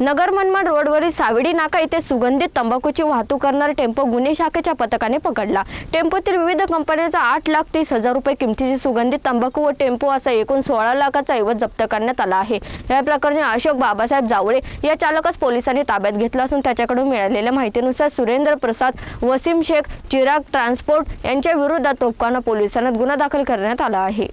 नगर मनमाड रोडवरील सावडी नाका येथे सुगंधित तंबाखूची वाहतूक करणारा टेम्पो गुन्हे शाखेच्या पथकाने पकडला. टेम्पोतील विविध कंपन्यांचा आठ लाख तीस हजार रुपये किमतीची सुगंधित तंबाखू व टेम्पो असा एकूण सोळा लाखाचा ऐवज जप्त करण्यात आला आहे. या प्रकरणी अशोक बाबासाहेब जावळे या चालकास पोलिसांनी ताब्यात घेतलं असून त्याच्याकडून मिळालेल्या माहितीनुसार सुरेंद्र प्रसाद वसीम शेख चिराग ट्रान्सपोर्ट यांच्या विरोधात तोफखाना पोलिसांना गुन्हा दाखल करण्यात आला आहे.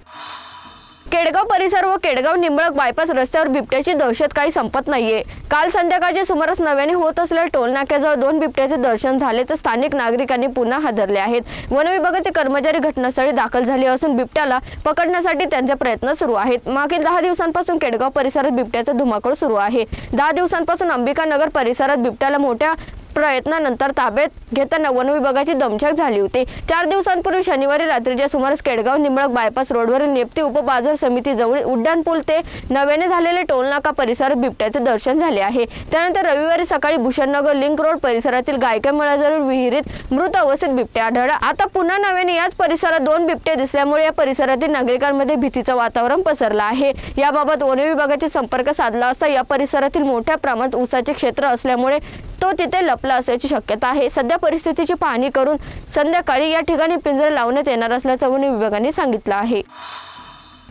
केडगाव परिसर व केडगाव निंबळक बायपास रस्त्यावर बिबट्याची दहशत काही संपत नाहीये. काल संध्याकाळच्या सुमारास नव्याने होत असलेल्या टोलनाक्याजवळ दोन बिबट्याचे दर्शन झाले तर स्थानिक नागरिकांनी पुन्हा हादरले आहेत. वन विभागाचे कर्मचारी घटनास्थळी दाखल झाले असून बिबट्याला पकडण्यासाठी त्यांचे प्रयत्न सुरू आहेत. मागील दहा दिवसांपासून केडगाव परिसरात बिबट्याचा धुमाकूळ सुरू आहे. दहा दिवसांपासून अंबिका नगर परिसरात बिबट्याला मोठ्या प्रयत्नानंतर ताब्यात घेताना वन विभागाची दमछाक झाली होती. चार दिवसांपूर्वी शनिवारी रात्रीच्या सुमारास केडगाव निंबळक बायपास रोडवरील नेपती उपबाजार समितीजवळ उड्डाणपूल ते नव्याने झालेले टोलनाका परिसरात बिबट्याचे दर्शन झाले आहे. त्यानंतर रविवारी सकाळी भूषणनगर लिंक रोड परिसरातील गायका मळाजवळ विहिरीत मृत अवस्थेत बिबट्या आढळला. आता पुन्हा नव्याने याच परिसरात दोन बिबटे दिसल्यामुळे या परिसरातील नागरिकांमध्ये भीतीचं वातावरण पसरलं आहे. याबाबत वन विभागाचे संपर्क साधला असता या परिसरातील मोठ्या प्रमाणात ऊसाचे क्षेत्र असल्यामुळे तो तिथे लपला असल्याची शक्यता आहे. सध्या परिस्थितीची पाहणी करून संध्याकाळी या ठिकाणी पिंजरे लावण्यात येणार असल्याचं वन विभागाने सांगितलं आहे.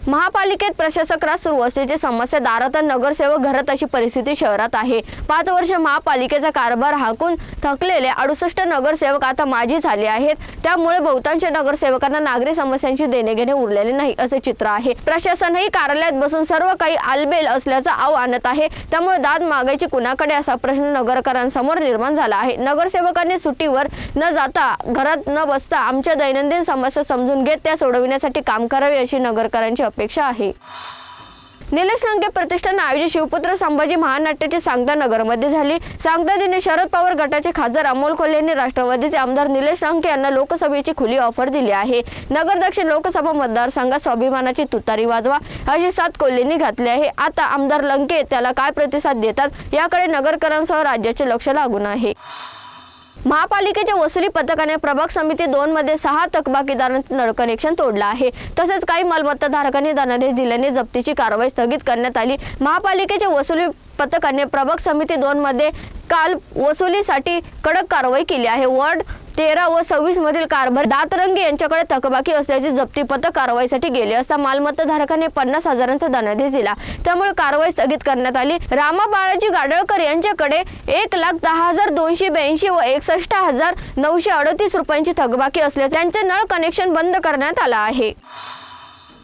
महापालिकेत प्रशासकास सुरू असल्याची समस्या दारात नगरसेवक घरात अशी परिस्थिती शहरात आहे. पाच वर्ष महापालिकेचा कारभार हाकून थकलेले अडुसष्ट नगरसेवक आता माजी झाले आहेत. त्यामुळे बहुतांश नगरसेवकांना नागरी समस्यांची देणे घेणे उरलेले नाही असे चित्र आहे. प्रशासनही कार्यालयात बसून सर्व काही आलबेल असल्याचा आव आणत आहे. त्यामुळे दाद मागायची कुणाकडे असा प्रश्न नगरकरांसमोर निर्माण झाला आहे. नगरसेवकांनी सुट्टीवर न जाता घरात न बसता आमच्या दैनंदिन समस्या समजून घेत त्या सोडविण्यासाठी काम करावे अशी नगरकरांची अपेक्षा आहे. निलेश लंके प्रतिष्ठान आयोजित शिवपुत्र संभाजी महानाट्याची सांगता नगरमध्ये झाली. सांगता दिनी शरद पवार गटाचे खासदार अमोल कोल्हे यांनी राष्ट्रवादीचे आमदार निलेश लंके यांना लोकसभेची खुली ऑफर दिली आहे. नगर दक्षिण लोकसभा मतदारसंघात स्वाभिमानाची तुतारी वाजवा अशी सात कोल्हेंनी घातली आहे. आता आमदार लंके त्याला काय प्रतिसाद देतात याकडे नगरकरांसह राज्याचे लक्ष लागून आहे. महापालिकेच्या वसुली पथकाने प्रभाग समिती दोन मध्ये सहा थकबाकीदारांचं नळ कनेक्शन तोडलं आहे. तसेच काही मालमत्ता धारकांनी धनादेश दिल्याने जप्तीची कारवाई स्थगित करण्यात आली. महापालिकेच्या वसुली पथकाने प्रभाग समिती दोन मध्ये काल वसुलीसाठी कडक कारवाई केली आहे. वॉर्ड तेरा व सव्वीस मधील कारभार दातरंगे यांच्याकडे थकबाकी असल्याचे जप्ती पथक कारवाईसाठी गेले असता मालमत्ता धारकाने पन्नास हजारांचा धनादेश दिला. त्यामुळे कारवाई स्थगित करण्यात आली. रामा बाळाजी गाडळकर यांच्याकडे एक लाख दहा हजार दोनशे ब्याऐंशी व एकसष्ट हजार नऊशे अडतीस रुपयांची थकबाकी असल्याचे त्यांचे नळ कनेक्शन बंद करण्यात आलं आहे.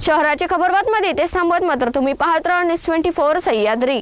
शहराची खबरबातमध्ये इथेच थांबवत मात्र तुम्ही पाहत राहा न्यूज ट्वेंटी फोर सह्याद्री.